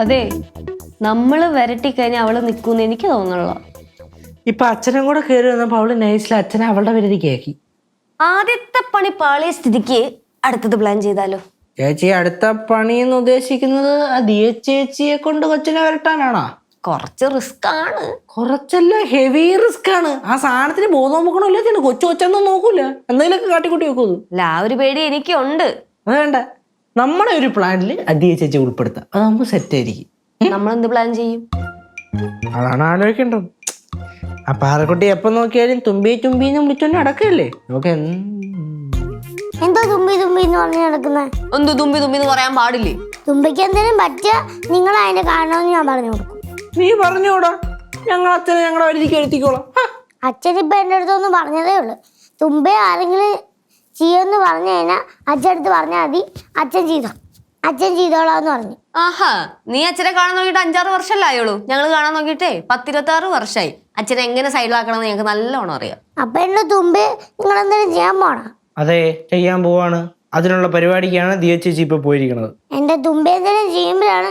അതെ നമ്മൾ വരട്ടി കഴിഞ്ഞാൽ അവൾ നിക്കൂന്ന് എനിക്ക് തോന്നുന്നില്ല ഇപ്പൊ അച്ഛനും കൂടെ കയറി വന്നപ്പോ അവൾ നൈസിൽ അച്ഛനെ അവളുടെ പേരിലേക്ക് കേക്കി. ആദ്യത്തെ പണി പാളിയ സ്ഥിതിക്ക് അടുത്തത് പ്ലാൻ ചെയ്താലോ? ചേച്ചി അടുത്ത പണി എന്ന് ഉദ്ദേശിക്കുന്നത് ആ ദിയ ചേച്ചിയെ കൊണ്ട് കൊച്ചിനെ വരട്ടാനാണോ? കുറച്ച് റിസ്ക് ആണ്. കുറച്ചല്ല ഹെവി റിസ്ക് ആണ്. ആ സാധനത്തിന് ബോധം നോക്കണമല്ലോ കൊച്ചു കൊച്ചൊന്നും നോക്കൂല. എന്തെങ്കിലുമൊക്കെ കാട്ടിക്കൂട്ടി വെക്കുന്നു അല്ല ആ ഒരു പേടി എനിക്കുണ്ട്. അത് വേണ്ട. നമ്മുടെ ഒരു പ്ലാനിൽ അദിയ ചേച്ചി ഉൾപ്പെടുത്താം. അതാകുമ്പോൾ സെറ്റ് ആയിരിക്കും. നമ്മൾ എന്ത് പ്ലാൻ ചെയ്യും? അതാണ് ആലോചിക്കേണ്ടത്. ആ പാറക്കുട്ടി എപ്പം നോക്കിയാലും തുമ്പി തുമ്പി എന്ന് വിളിച്ചോണ്ട് അടക്കല്ലേ നമുക്ക് എന്തോ തുമ്പി തുമ്പി എന്ന് പറഞ്ഞു നടക്കുന്നത് എന്തോ തുമ്പി തുമ്പി എന്ന് പറയാൻ പാടില്ലേ? തുമ്പിക്ക് എന്തെങ്കിലും പറ്റിയ നിങ്ങൾ അതിന്റെ കാരണമെന്ന് ഞാൻ പറഞ്ഞു കൊടുക്കും. നീ പറഞ്ഞോടാ ഞങ്ങൾ അച്ഛനെ ഞങ്ങളുടെ വരിക്ക് വരുത്തിക്കോളാം. അച്ഛൻ ഇപ്പൊ എന്റെ അടുത്തൊന്ന് പറഞ്ഞതേ ഉള്ളു. തുമ്പേ ആരെങ്കിലും ചെയ്യുമെന്ന് പറഞ്ഞു കഴിഞ്ഞാൽ അച്ഛൻ അടുത്ത് പറഞ്ഞാൽ മതി. അച്ഛൻ ചെയ്തോ അച്ഛൻ ചെയ്തോളാന്ന് പറഞ്ഞു. ആഹാ നീ അച്ഛനെ കാണാൻ നോക്കിയിട്ട് അഞ്ചാറ് വർഷമല്ലേ ആയുള്ളൂ? ഞങ്ങൾ കാണാൻ നോക്കിയിട്ടേ പത്തിരുപത്തി ആറ് വർഷമായി അച്ഛനെ എങ്ങനെ സൈഡിലാക്കണമെന്ന് ഞങ്ങൾക്ക് നല്ലോണം അറിയാം. അപ്പൊ എന്നെ തുമ്പ് നിങ്ങൾ എന്തെങ്കിലും ചെയ്യാൻ പോണോ? അതെ ചെയ്യാൻ പോവാണ്. അതിനുള്ള പരിപാടിക്കാണ് ദിയ ചേച്ചി ഇപ്പൊ പോയിരിക്കുന്നത് എന്റെ തുമ്പെ എന്തെങ്കിലും ചെയ്യുമ്പോഴാണ്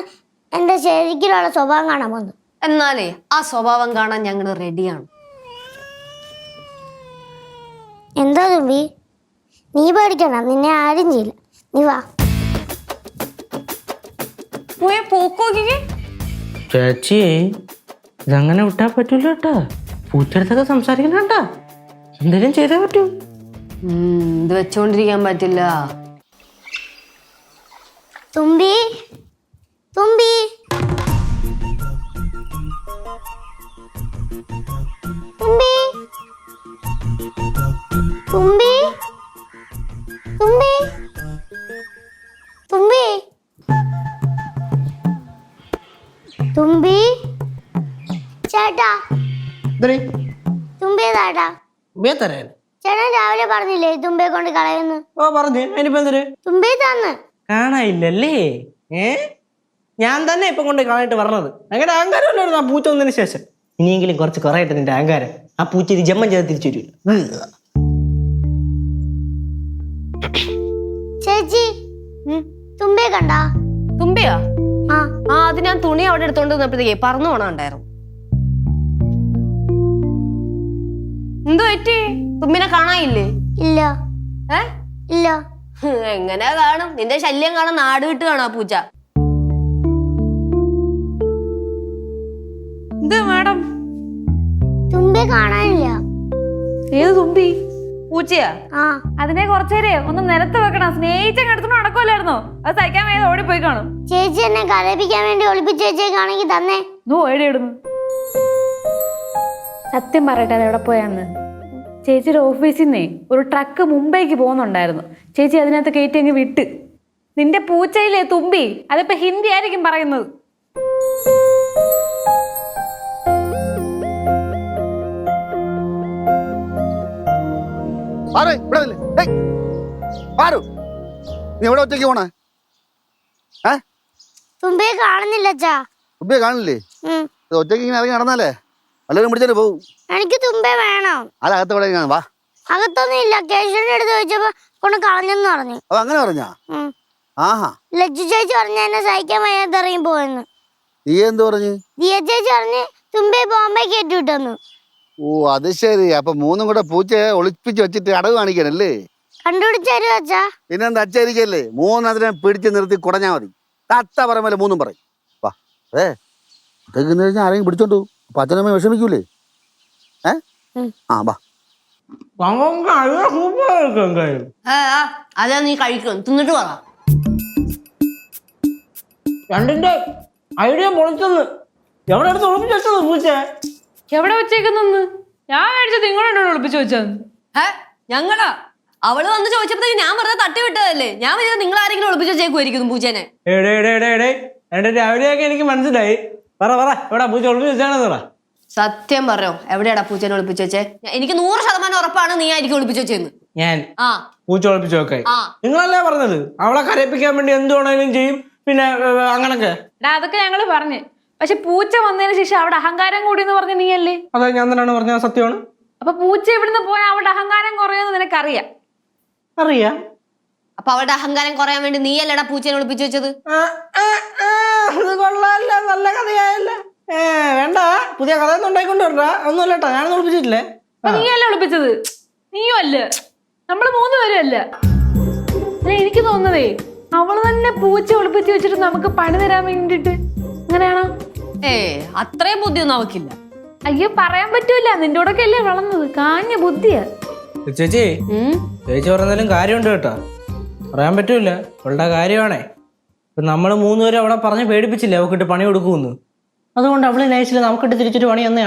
എന്റെ ശരിക്കുള്ള സ്വഭാവം കാണാൻ പോകുന്നത്. എന്നാലേ ആ സ്വഭാവം കാണാൻ ഞങ്ങൾ റെഡിയാണ് എന്താ തുമ്പി? നീ പേടിക്കണം നിന്നെ ആരും ചെയ്യില്ല. നീ വാ. പോയെ പോക്കോക്കിക്കേ ചേച്ചി ഇതങ്ങനെ വിട്ടാ പറ്റൂല കേട്ടാ പൂച്ചെടുത്തൊക്കെ സംസാരിക്കണ കേട്ടാ എന്തെങ്കിലും ചെയ്തേ പറ്റൂ. ഇത് വെച്ചോണ്ടിരിക്കാൻ പറ്റില്ല. തുമ്പി തുമ്പി തുമ്പി. തുമ്പി ചേട്ടാ തരാൻ. ചേട്ടൻ രാവിലെ പറഞ്ഞില്ലേ തുമ്പേ കൊണ്ട് കളയുന്നു? ഓ പറഞ്ഞു. അതിനിപ്പോ എന്തൊരു തുമ്പി തന്ന്. കാണാനില്ലല്ലേ? ഏ? ഞാൻ തന്നെ ഇപ്പൊ കൊണ്ട് കാണാനായിട്ട് പറഞ്ഞത് അങ്ങനെ അഹങ്കാരം ഉണ്ടായിരുന്നു ആ പൂച്ച വന്നതിന് ശേഷം. ഇനിയെങ്കിലും കുറച്ച് കുറയട്ടെ നിന്റെ അഹങ്കാരം. ആ പൂച്ച ഇത് ജമ്മം ചെയ്ത് തിരിച്ചു വരില്ല ചേച്ചി തുമ്പിയെ കണ്ടാ? തുമ്പിയാ? ആ. ആ അത് ഞാൻ തുണി അവിടെ എടുത്തോണ്ട് വന്നപ്പോഴത്തേക്കേ പറന്നു പോണുണ്ടായിരുന്നു എന്തു പറ്റി? തുമ്പിനെ കാണാനില്ലേ? ഇല്ല. ഏ? ഇല്ല. എങ്ങനെ കാണും? നിന്റെ ശല്യം കാണാൻ നാട് വിട്ട് കാണാ പൂച്ച. എന്ത് മാഡം? തുമ്പി കാണാനില്ല. ഏത് തുമ്പി? പൂച്ചയാ? അതിനെ കുറച്ചേരെ ഒന്ന് നിലത്ത് വെക്കണം. സ്നേഹിച്ചങ്ങ് എടുത്തോണ്ട് നടക്കുമല്ലായിരുന്നോ അത് സഹിക്കാൻ വേണ്ടി ഓടിപ്പോയി കാണും. ചേച്ചി എന്നെ കരപ്പിക്കാൻ വേണ്ടി ഒളിപ്പിച്ച് വെച്ചേക്കാണെങ്കിൽ തന്നെ. നോ എവിടെയിടുന്നു സത്യം പറയട്ടെ അത് എവിടെ പോയാന്ന്. ചേച്ചിയുടെ ഓഫീസിൽ നിന്നേ ഒരു ട്രക്ക് മുംബൈക്ക് പോകുന്നുണ്ടായിരുന്നു. ചേച്ചി അതിനകത്ത് കയറ്റി അങ്ങ് വിട്ട്. നിന്റെ പൂച്ചയിലെ തുമ്പി? അതിപ്പോ ഹിന്ദി ആയിരിക്കും പറയുന്നത്. നീ എവിടെ ഒറ്റയ്ക്ക് പോണേ? തുമ്പിയെ കാണുന്നില്ല കാണില്ലേ. ഒറ്റയ്ക്ക് ഇങ്ങനെ ഇറങ്ങി നടന്നാലേ? വല്ലവരും പിടിച്ചിട്ട് പോകും എനിക്ക് തുമ്പേ വേണം. അകത്ത് ഇവിടെ വാ. അകത്തൊന്നും ഇല്ല. കേശുവിന്റെ അടുത്ത് ചോദിച്ചപ്പോ കൊണ്ട് കളഞ്ഞെന്ന് പറഞ്ഞു. അപ്പൊ അങ്ങനെ പറഞ്ഞാ. ആഹാ. ലജ്ജു ചേച്ചി പറഞ്ഞു എന്നെ സഹിക്കാൻ വയ്യാതെ ഇറങ്ങി പോയെന്ന്. നീ എന്ത് പറഞ്ഞു? ദിയ ചേച്ചി പറഞ്ഞു തുമ്പേ ബോംബെ കയറ്റി വിട്ടെന്ന്. ഓ അത് ശരി. അപ്പൊ മൂന്നും കൂടെ പൂച്ചയെ ഒളിപ്പിച്ച് വെച്ചിട്ട് അടവ് കണ്ടുപിടിച്ചു അച്ഛാ? പിന്നെന്താ അച്ചായിരിക്കല്ലേ മൂന്നതിനെ പിടിച്ച് നിർത്തി കുടഞ്ഞാ മതി. തത്ത മൂന്നും പറയും. വാ. അതെ ഒറ്റയ്ക്ക് നിന്ന് കഴിഞ്ഞാൽ ആരെങ്കിലും പിടിച്ചോണ്ടു അപ്പൊ അച്ഛനമ്മ വിഷമിക്കൂലേ? ഏ? ആ വാ. അതാ നീ കഴിക്കും. തിന്നിട്ട് പറ രണ്ടിന്റെ ഐഡിയ പൊളിച്ചെന്ന് എവിടെ എടുത്ത് ഒളിപ്പിച്ചു വെച്ചത് പൂച്ച എവിടെ വെച്ചേക്കുന്നു ഞാൻ മേടിച്ചത് നിങ്ങളോട് ഒളിപ്പിച്ചു വെച്ചത്. ഏ ഞങ്ങളാ? അവൾ വന്ന് ചോദിച്ചപ്പോഴത്തേക്ക് ഞാൻ വെറുതെ തട്ടി വിട്ടതല്ലേ? ഞാൻ വിചാരിച്ചത് നിങ്ങൾ ആരെങ്കിലും ഒളിപ്പിച്ച് വെച്ചേക്കുമായിരിക്കും പൂച്ചേനെ എടേ എടേ എടേ എടേ. രണ്ടിന്റെ ഐഡിയൊക്കെ എനിക്ക് മനസ്സിലായി. പറ പറ. എവിടെ പൂച്ച ഒളിപ്പിച്ച് വെച്ചാണെന്ന് പറ. സത്യം പറയോ? എവിടെയാടാ പൂച്ചേനെ ഒളിപ്പിച്ച് വെച്ചേ? എനിക്ക് നൂറ് ശതമാനം ഉറപ്പാണ് നീ ആയിരിക്കും ഒളിപ്പിച്ച് വെച്ചേന്ന്. ഞാൻ ആ. പൂച്ച ഒളിപ്പിച്ച് നോക്കെ ആ. നിങ്ങളല്ലേ പറഞ്ഞത്? അവളെ കരയിപ്പിക്കാൻ വേണ്ടി എന്ത് വേണേലും ചെയ്യും. പിന്നെ ഏർ, അങ്ങനൊക്കെ. എടാ അതൊക്കെ ഞങ്ങൾ പറഞ്ഞു. പക്ഷെ പൂച്ച വന്നതിന് ശേഷം അവിടെ അഹങ്കാരം കൂടി എന്ന് പറഞ്ഞ നീയല്ലേ? അതെ ഞാൻ തന്നെയാണ് പറഞ്ഞത്. സത്യമാണ്. അപ്പൊ പൂച്ച ഇവിടുന്ന് പോയാൽ അവിടെ അഹങ്കാരം കുറയുമെന്ന് നിനക്കറിയാം. അറിയാം. അപ്പൊ അവളുടെ അഹങ്കാരം കുറയാൻ വേണ്ടി നീ അല്ലടാ പൂച്ചേനെ ഒളിപ്പിച്ച് വെച്ചത്? ആ, ആ, ആ, ഏ വേണ്ട പുതിയ കഥ ഒന്നും ഉണ്ടായിക്കൊണ്ട് വരണ്ട. ഒന്നുമല്ല കേട്ടോ ഞാനൊന്നും ഒളിപ്പിച്ചിട്ടില്ലേ? നീയല്ല ഒളിപ്പിച്ചത്? നീയും അല്ല. നമ്മൾ മൂന്ന് പേരും അല്ല. എനിക്ക് തോന്നുന്നതേ അവൾ തന്നെ പൂച്ച ഒളിപ്പിച്ച് വെച്ചിട്ട് നമുക്ക് പണി തരാൻ വേണ്ടിട്ട് അങ്ങനെയാണോ ഏ അത്രയും ബുദ്ധിയൊന്നും അവക്കില്ല അയ്യോ പറയാൻ പറ്റൂല. നിന്റെ കൂടെ അല്ലേ വളർന്നത്? കാഞ്ഞ ബുദ്ധിയാ. ചേച്ചി ചേച്ചി പറഞ്ഞാലും കാര്യമുണ്ട് കേട്ടോ. പറയാൻ പറ്റൂല. അവളുടെ കാര്യമാണേ. ഇപ്പൊ നമ്മൾ മൂന്നുപേരും അവിടെ പറഞ്ഞ് പേടിപ്പിച്ചില്ലേ അവക്കിട്ട് പണി കൊടുക്കുമെന്ന്? അതുകൊണ്ട് അവൾ നൈസിൽ നമുക്കിട്ട് തിരിച്ചൊരു പണി ഒന്നും